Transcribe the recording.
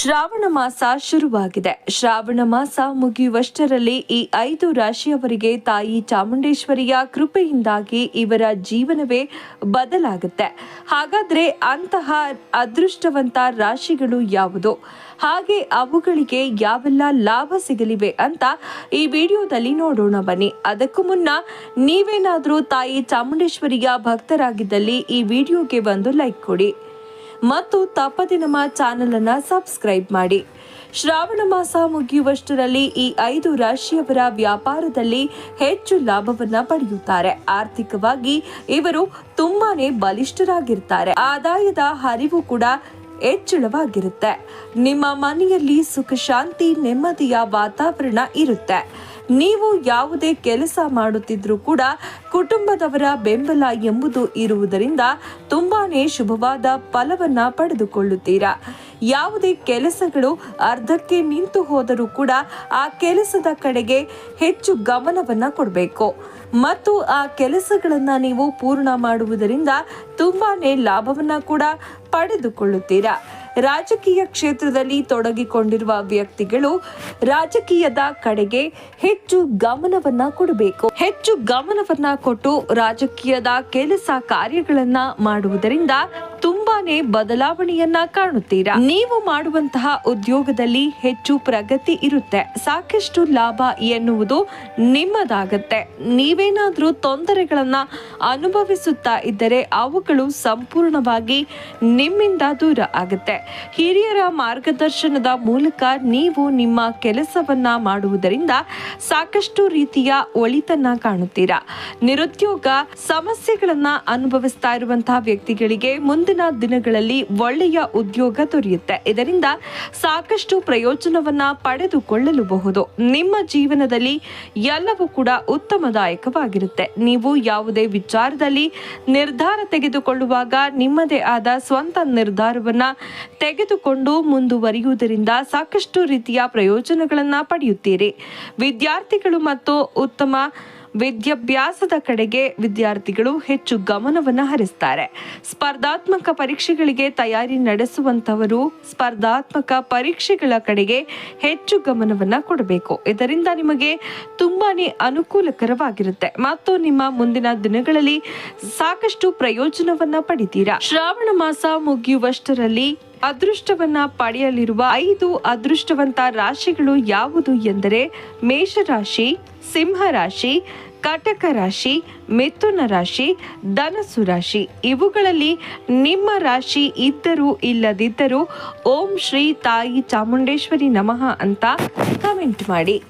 ಶ್ರಾವಣ ಮಾಸ ಶುರುವಾಗಿದೆ. ಶ್ರಾವಣ ಮಾಸ ಮುಗಿಯುವಷ್ಟರಲ್ಲಿ ಈ ಐದು ರಾಶಿಯವರಿಗೆ ತಾಯಿ ಚಾಮುಂಡೇಶ್ವರಿಯ ಕೃಪೆಯಿಂದಾಗಿ ಇವರ ಜೀವನವೇ ಬದಲಾಗುತ್ತೆ. ಹಾಗಾದ್ರೆ ಅಂತಹ ಅದೃಷ್ಟವಂತ ರಾಶಿಗಳು ಯಾವುದು? ಹಾಗೆ ಅವುಗಳಿಗೆ ಯಾವೆಲ್ಲ ಲಾಭ ಸಿಗಲಿವೆ ಅಂತ ಈ ವಿಡಿಯೋದಲ್ಲಿ ನೋಡೋಣ ಬನ್ನಿ. ಅದಕ್ಕೂ ಮುನ್ನ ನೀವೇನಾದರೂ ತಾಯಿ ಚಾಮುಂಡೇಶ್ವರಿಯ ಭಕ್ತರಾಗಿದ್ದಲ್ಲಿ ಈ ವಿಡಿಯೋಗೆ ಒಂದು ಲೈಕ್ ಕೊಡಿ. ಮತ್ತು ತಪ್ಪದೆ ನಮ್ಮ ಚಾನೆಲ್ ಅನ್ನ ಸಬ್ಸ್ಕ್ರೈಬ್ ಮಾಡಿ. ಶ್ರಾವಣ ಮಾಸ ಮುಗಿಯುವಷ್ಟರಲ್ಲಿ ಈ ಐದು ರಾಶಿಯವರ ವ್ಯಾಪಾರದಲ್ಲಿ ಹೆಚ್ಚು ಲಾಭವನ್ನ ಪಡೆಯುತ್ತಾರೆ. ಆರ್ಥಿಕವಾಗಿ ಇವರು ತುಂಬಾನೇ ಬಲಿಷ್ಠರಾಗಿರ್ತಾರೆ. ಆದಾಯದ ಹರಿವು ಕೂಡ ಹೆಚ್ಚಳವಾಗಿರುತ್ತೆ. ನಿಮ್ಮ ಮನೆಯಲ್ಲಿ ಸುಖ ಶಾಂತಿ ನೆಮ್ಮದಿಯ ವಾತಾವರಣ ಇರುತ್ತೆ. ನೀವು ಯಾವುದೇ ಕೆಲಸ ಮಾಡುತ್ತಿದ್ರೂ ಕೂಡ ಕುಟುಂಬದವರ ಬೆಂಬಲ ಎಂಬುದು ಇರುವುದರಿಂದ ತುಂಬಾನೇ ಶುಭವಾದ ಫಲವನ್ನ ಪಡೆದುಕೊಳ್ಳುತ್ತೀರಾ? ಯಾವುದೇ ಕೆಲಸಗಳು ಅರ್ಧಕ್ಕೆ ನಿಂತು ಹೋದರೂ ಕೂಡ ಆ ಕೆಲಸದ ಕಡೆಗೆ ಹೆಚ್ಚು ಗಮನವನ್ನ ಕೊಡಬೇಕು. ಮತ್ತು ಆ ಕೆಲಸಗಳನ್ನ ನೀವು ಪೂರ್ಣ ಮಾಡುವುದರಿಂದ ತುಂಬಾನೇ ಲಾಭವನ್ನ ಕೂಡ ಪಡೆದುಕೊಳ್ಳುತ್ತೀರಾ? ರಾಜಕೀಯ ಕ್ಷೇತ್ರದಲ್ಲಿ ತೊಡಗಿಕೊಂಡಿರುವ ವ್ಯಕ್ತಿಗಳು ರಾಜಕೀಯದ ಕಡೆಗೆ ಹೆಚ್ಚು ಗಮನವನ್ನ ಕೊಡಬೇಕು. ಹೆಚ್ಚು ಗಮನವನ್ನ ಕೊಟ್ಟು ರಾಜಕೀಯದ ಕೆಲಸ ಕಾರ್ಯಗಳನ್ನ ಮಾಡುವುದರಿಂದ ತುಂಬಾನೇ ಬದಲಾವಣೆಯನ್ನ ಕಾಣುತ್ತೀರಾ? ನೀವು ಮಾಡುವಂತಹ ಉದ್ಯೋಗದಲ್ಲಿ ಹೆಚ್ಚು ಪ್ರಗತಿ ಇರುತ್ತೆ. ಸಾಕಷ್ಟು ಲಾಭ ಎನ್ನುವುದು ನಿಮ್ಮದಾಗತ್ತೆ. ನೀವೇನಾದರೂ ತೊಂದರೆಗಳನ್ನ ಅನುಭವಿಸುತ್ತಾ ಇದ್ದರೆ ಅವುಗಳು ಸಂಪೂರ್ಣವಾಗಿ ನಿಮ್ಮಿಂದ ದೂರ ಆಗುತ್ತೆ. ಹಿರಿಯರ ಮಾರ್ಗದರ್ಶನದ ಮೂಲಕ ನೀವು ನಿಮ್ಮ ಕೆಲಸವನ್ನ ಮಾಡುವುದರಿಂದ ಸಾಕಷ್ಟು ರೀತಿಯ ಒಳಿತನ್ನ ಕಾಣುತ್ತೀರಾ. ನಿರುದ್ಯೋಗ ಸಮಸ್ಯೆಗಳನ್ನ ಅನುಭವಿಸ್ತಾ ಇರುವಂತಹ ವ್ಯಕ್ತಿಗಳಿಗೆ ಮುಂದಿನ ದಿನಗಳಲ್ಲಿ ಒಳ್ಳೆಯ ಉದ್ಯೋಗ ದೊರೆಯುತ್ತೆ. ಇದರಿಂದ ಸಾಕಷ್ಟು ಪ್ರಯೋಜನವನ್ನ ಪಡೆದುಕೊಳ್ಳಲುಬಹುದು. ನಿಮ್ಮ ಜೀವನದಲ್ಲಿ ಎಲ್ಲವೂ ಕೂಡ ಉತ್ತಮದಾಯಕವಾಗಿರುತ್ತೆ. ನೀವು ಯಾವುದೇ ವಿಚಾರದಲ್ಲಿ ನಿರ್ಧಾರ ತೆಗೆದುಕೊಳ್ಳುವಾಗ ನಿಮ್ಮದೇ ಆದ ಸ್ವಂತ ನಿರ್ಧಾರವನ್ನ ತೆಗೆದುಕೊಂಡು ಮುಂದುವರಿಯುವುದರಿಂದ ಸಾಕಷ್ಟು ರೀತಿಯ ಪ್ರಯೋಜನಗಳನ್ನು ಪಡೆಯುತ್ತೀರಿ. ವಿದ್ಯಾರ್ಥಿಗಳು ಮತ್ತು ಉತ್ತಮ ವಿದ್ಯಾಭ್ಯಾಸದ ಕಡೆಗೆ ವಿದ್ಯಾರ್ಥಿಗಳು ಹೆಚ್ಚು ಗಮನವನ್ನು ಹರಿಸ್ತಾರೆ. ಸ್ಪರ್ಧಾತ್ಮಕ ಪರೀಕ್ಷೆಗಳಿಗೆ ತಯಾರಿ ನಡೆಸುವಂತವರು ಸ್ಪರ್ಧಾತ್ಮಕ ಪರೀಕ್ಷೆಗಳ ಕಡೆಗೆ ಹೆಚ್ಚು ಗಮನವನ್ನು ಕೊಡಬೇಕು. ಇದರಿಂದ ನಿಮಗೆ ತುಂಬಾ ಅನುಕೂಲಕರವಾಗಿರುತ್ತೆ. ಮತ್ತು ನಿಮ್ಮ ಮುಂದಿನ ದಿನಗಳಲ್ಲಿ ಸಾಕಷ್ಟು ಪ್ರಯೋಜನವನ್ನು ಪಡಿತೀರಾ. ಶ್ರಾವಣ ಮಾಸ ಮುಗಿಯುವಷ್ಟರಲ್ಲಿ ಅದೃಷ್ಟವನ್ನ ಪಡೆಯಲಿರುವ ಐದು ಅದೃಷ್ಟವಂತ ರಾಶಿಗಳು ಯಾವುದು ಎಂದರೆ ಮೇಷರಾಶಿ ಸಿಂಹ ರಾಶಿ ಕಟಕ ರಾಶಿ, ಮಿಥುನ ರಾಶಿ ಧನಸು ರಾಶಿ. ಇವುಗಳಲ್ಲಿ ನಿಮ್ಮ ರಾಶಿ ಇದ್ದರೂ ಇಲ್ಲದಿದ್ದರೂ ಓಂ ಶ್ರೀ ತಾಯಿ ಚಾಮುಂಡೇಶ್ವರಿ ನಮಃ ಅಂತ ಕಮೆಂಟ್ ಮಾಡಿ.